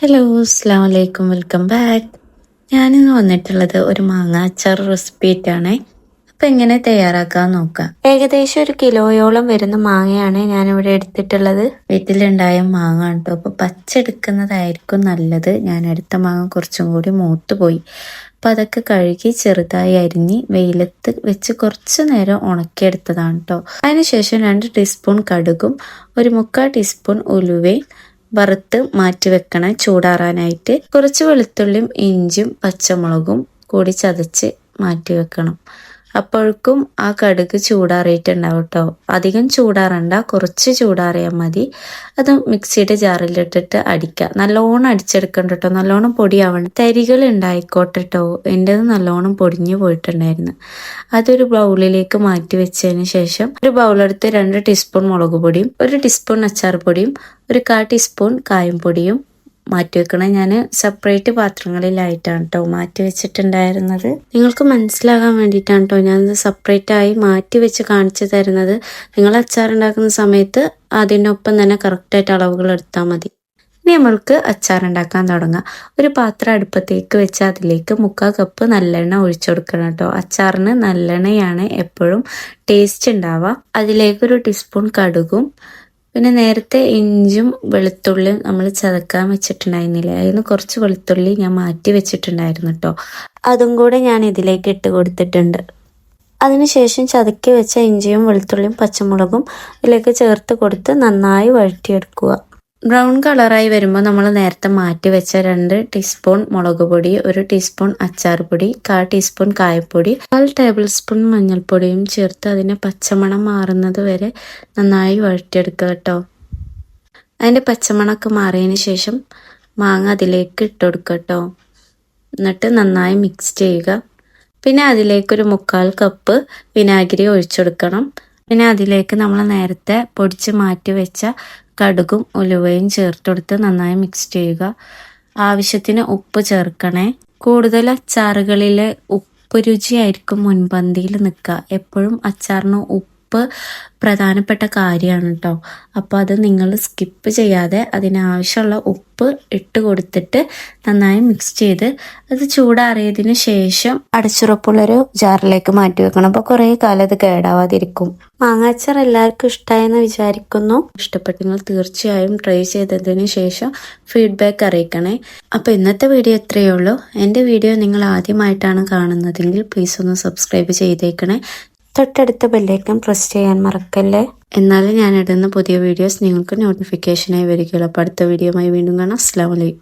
Hello അസ്സാം വലൈക്കും welcome back ഞാനിന്ന് വന്നിട്ടുള്ളത് ഒരു മാങ്ങ അച്ചാർ റെസിപ്പി ആയിട്ടാണ്. അപ്പം എങ്ങനെ തയ്യാറാക്കാൻ നോക്കാം? ഏകദേശം ഒരു കിലോയോളം വരുന്ന മാങ്ങയാണ് ഞാനിവിടെ എടുത്തിട്ടുള്ളത്. വീട്ടിലുണ്ടായ മാങ്ങ കേട്ടോ അപ്പോൾ പച്ചെടുക്കുന്നതായിരിക്കും നല്ലത്. ഞാൻ എടുത്ത മാങ്ങ കുറച്ചും കൂടി മൂത്ത് പോയി. അപ്പം അതൊക്കെ കഴുകി ചെറുതായി അരിഞ്ഞ് വെയിലത്ത് വെച്ച് കുറച്ച് നേരം ഉണക്കിയെടുത്തതാണ് കേട്ടോ അതിനുശേഷം രണ്ട് ടീസ്പൂൺ കടുകും ഒരു മുക്കാൽ ടീസ്പൂൺ ഉലുവയും വറുത്ത് മാറ്റി വെക്കണം ചൂടാറാനായിട്ട് കുറച്ച് വെളുത്തുള്ളിയും ഇഞ്ചും പച്ചമുളകും കൂടി ചതച്ച് മാറ്റി വെക്കണം. അപ്പോഴേക്കും ആ കടുക് ചൂടാറിയിട്ടുണ്ടാവും കേട്ടോ അധികം ചൂടാറണ്ട കുറച്ച് ചൂടാറിയാൽ മതി. അത് മിക്സിയുടെ ജാറിലിട്ടിട്ട് അടിക്കുക നല്ലോണം അടിച്ചെടുക്കണ്ട കേട്ടോ നല്ലോണം പൊടിയാവണം തരികൾ ഉണ്ടായിക്കോട്ടെ കേട്ടോ എന്റെത് നല്ലോണം പൊടിഞ്ഞു പോയിട്ടുണ്ടായിരുന്നു. അതൊരു ബൗളിലേക്ക് മാറ്റി വെച്ചതിന് ശേഷം ഒരു ബൗളെടുത്ത് രണ്ട് ടീസ്പൂൺ മുളക് പൊടിയും ഒരു ടീസ്പൂൺ അച്ചാർ പൊടിയും ഒരു കാ ടീസ്പൂൺ കായം പൊടിയും മാറ്റി വെക്കണേ ഞാൻ സെപ്പറേറ്റ് പാത്രങ്ങളിലായിട്ടാണ് കേട്ടോ മാറ്റി വെച്ചിട്ടുണ്ടായിരുന്നത് നിങ്ങൾക്ക് മനസ്സിലാകാൻ വേണ്ടിയിട്ടാണ് കേട്ടോ ഞാനത് സെപ്പറേറ്റ് ആയി മാറ്റി വെച്ച് കാണിച്ചു തരുന്നത്. നിങ്ങൾ അച്ചാർ ഉണ്ടാക്കുന്ന സമയത്ത് അതിനൊപ്പം തന്നെ കറക്റ്റായിട്ട് അളവുകൾ എടുത്താൽ മതി. ഇനി നമ്മൾക്ക് അച്ചാർ ഉണ്ടാക്കാൻ തുടങ്ങാം. ഒരു പാത്രം അടുപ്പത്തേക്ക് വെച്ച് അതിലേക്ക് മുക്കാൽ കപ്പ് നല്ലെണ്ണ ഒഴിച്ചു കൊടുക്കണം കേട്ടോ അച്ചാറിന് നല്ലെണ്ണയാണ് എപ്പോഴും ടേസ്റ്റ് ഉണ്ടാവുക. അതിലേക്കൊരു ടീസ്പൂൺ കടുകും പിന്നെ നേരത്തെ ഇഞ്ചും വെളുത്തുള്ളിയും നമ്മൾ ചതക്കാൻ വെച്ചിട്ടുണ്ടായിരുന്നില്ലേ? അതിന് കുറച്ച് വെളുത്തുള്ളി ഞാൻ മാറ്റി വെച്ചിട്ടുണ്ടായിരുന്നു കേട്ടോ അതും കൂടെ ഞാൻ ഇതിലേക്ക് ഇട്ട് കൊടുത്തിട്ടുണ്ട്. അതിനുശേഷം ചതക്കി വെച്ച ഇഞ്ചിയും വെളുത്തുള്ളിയും പച്ചമുളകും ഇതിലേക്ക് ചേർത്ത് കൊടുത്ത് നന്നായി വഴറ്റിയെടുക്കുക. ബ്രൗൺ കളറായി വരുമ്പോൾ നമ്മൾ നേരത്തെ മാറ്റി വെച്ച രണ്ട് ടീസ്പൂൺ മുളക് പൊടി ഒരു ടീസ്പൂൺ അച്ചാർ പൊടി കാൽ ടീസ്പൂൺ കായപ്പൊടി കാൽ ടേബിൾ സ്പൂൺ മഞ്ഞൾപ്പൊടിയും ചേർത്ത് അതിനെ പച്ചമണം മാറുന്നത് വരെ നന്നായി വഴറ്റിയെടുക്കുക കേട്ടോ. അതിന്റെ പച്ചമണമൊക്കെ മാറിയതിന് ശേഷം മാങ്ങ അതിലേക്ക് ഇട്ടുകൊടുക്കുക കേട്ടോ. എന്നിട്ട് നന്നായി മിക്സ് ചെയ്യുക. പിന്നെ അതിലേക്കൊരു മുക്കാൽ കപ്പ് വിനാഗിരി ഒഴിച്ചെടുക്കണം പിന്നെ അതിലേക്ക് നമ്മൾ നേരത്തെ പൊടിച്ച് മാറ്റി വെച്ച കടുകും ഉലുവയും ചേർത്തെടുത്ത് നന്നായി മിക്സ് ചെയ്യുക. ആവശ്യത്തിന് ഉപ്പ് ചേർക്കണേ. കൂടുതൽ അച്ചാറുകളിലെ ഉപ്പ് രുചിയായിരിക്കും മുൻപന്തിയിൽ നിൽക്കുക. എപ്പോഴും അച്ചാറിന് ഉപ്പ് പ്രധാനപ്പെട്ട കാര്യമാണ് കേട്ടോ അപ്പോൾ അത് നിങ്ങൾ സ്കിപ്പ് ചെയ്യാതെ അതിനാവശ്യമുള്ള ഉപ്പ് ഇട്ട് കൊടുത്തിട്ട് നന്നായി മിക്സ് ചെയ്ത് അത് ചൂടാറിയതിന് ശേഷം അടച്ചുറപ്പുള്ളൊരു ജാറിലേക്ക് മാറ്റി വെക്കണം. അപ്പോൾ കുറേ കാലം അത് കേടാവാതിരിക്കും. മാങ്ങാച്ചാർ എല്ലാവർക്കും ഇഷ്ടമായെന്ന് വിചാരിക്കുന്നു. ഇഷ്ടപ്പെട്ടെങ്കിൽ തീർച്ചയായും ട്രൈ ചെയ്തതിന് ശേഷം ഫീഡ്ബാക്ക് അറിയിക്കണേ. അപ്പോൾ ഇന്നത്തെ വീഡിയോ ഇത്രയേ ഉള്ളൂ. എന്റെ വീഡിയോ നിങ്ങൾ ആദ്യമായിട്ടാണ് കാണുന്നതെങ്കിൽ പ്ലീസ് ഒന്ന് സബ്സ്ക്രൈബ് ചെയ്തേക്കണേ. തൊട്ടടുത്ത ബെല്ലൈക്കൺ പ്രസ് ചെയ്യാൻ മറക്കല്ലേ? എന്നാലും ഞാൻ ഇടുന്ന പുതിയ വീഡിയോസ് നിങ്ങൾക്ക് നോട്ടിഫിക്കേഷനായി വരികയുള്ളൂ. അപ്പോൾ അടുത്ത വീഡിയോയുമായി വീണ്ടും കാണാം. അസ്സാം വലൈക്കും